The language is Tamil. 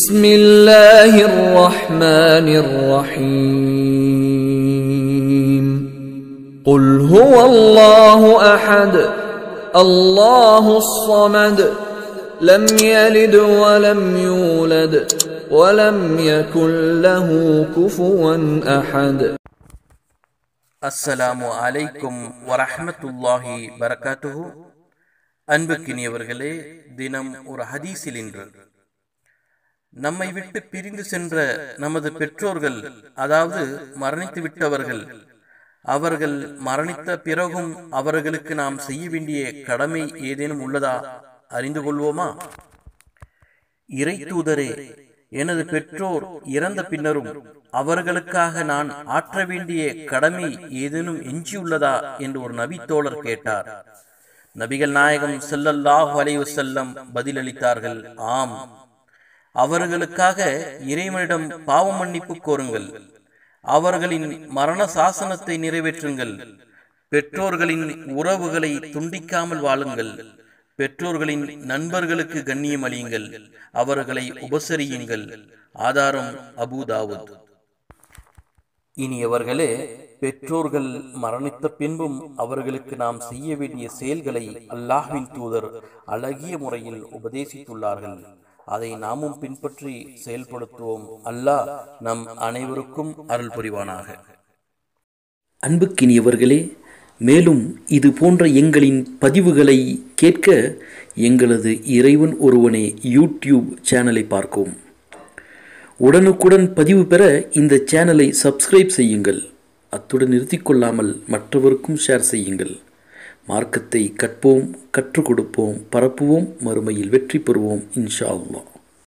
بسم الله الرحمن الرحيم قل هو الله احد الله الصمد لم يلد ولم يولد ولم يكن له كفوا احد அஸ்ஸலாமு அலைக்கும் வரஹ்மத்துல்லாஹி வரகாத்துஹு அன்புக்கினியவர்களே தினம் ஒரு ஹதீஸில் இன்று நம்மை விட்டு பிரிந்து சென்ற நமது பெற்றோர்கள் அதாவது மரணித்து விட்டவர்கள். அவர்கள் மரணித்த பிறகும் அவர்களுக்கு நாம் செய்ய வேண்டிய கடமை ஏதேனும் உள்ளதா? அறிந்து கொள்வோமா? இறை தூதரே எனது பெற்றோர் இறந்த பின்னரும் அவர்களுக்காக நான் ஆற்ற வேண்டிய கடமை ஏதேனும் எஞ்சியுள்ளதா? என்று ஒரு நபி தோழர் கேட்டார். நபிகள் நாயகம் செல்லல்லாஹ் அலைஹி செல்லம் பதிலளித்தார்கள் ஆம். அவர்களுக்காக இறைவனிடம் பாவ மன்னிப்பு கோருங்கள். அவர்களின் மரண சாசனத்தை நிறைவேற்றுங்கள். பெற்றோர்களின் உறவுகளை துண்டிக்காமல் வாழுங்கள். பெற்றோர்களின் நண்பர்களுக்கு கண்ணியம் அளியுங்கள். அவர்களை உபசரியுங்கள். ஆதாரம் அபுதாவுத் இனியவர்களே பெற்றோர்கள் மரணித்த பின்பும் அவர்களுக்கு நாம் செய்ய வேண்டிய செயல்களை அல்லாஹின் தூதர் அழகிய முறையில் உபதேசித்துள்ளார்கள். அதை நாமும் பின்பற்றி செயல்படுத்துவோம். அல்லாஹ் நம் அனைவருக்கும் அருள் புரிவானாக. அன்புக்கினியவர்களே மேலும் இது போன்ற எங்களின் பதிவுகளை கேட்க எங்களது இறைவன் ஒருவனே யூடியூப் சேனலை பார்க்கவும். உடனுக்குடன் பதிவு பெற இந்த சேனலை சப்ஸ்கிரைப் செய்யுங்கள். அத்துடன் நிறுத்திக்கொள்ளாமல் மற்றவருக்கும் ஷேர் செய்யுங்கள். மார்க்கத்தை கற்போம் கற்றுக் கொடுப்போம் பரப்புவோம் மறுமையில் வெற்றி பெறுவோம் இன்ஷா அல்லா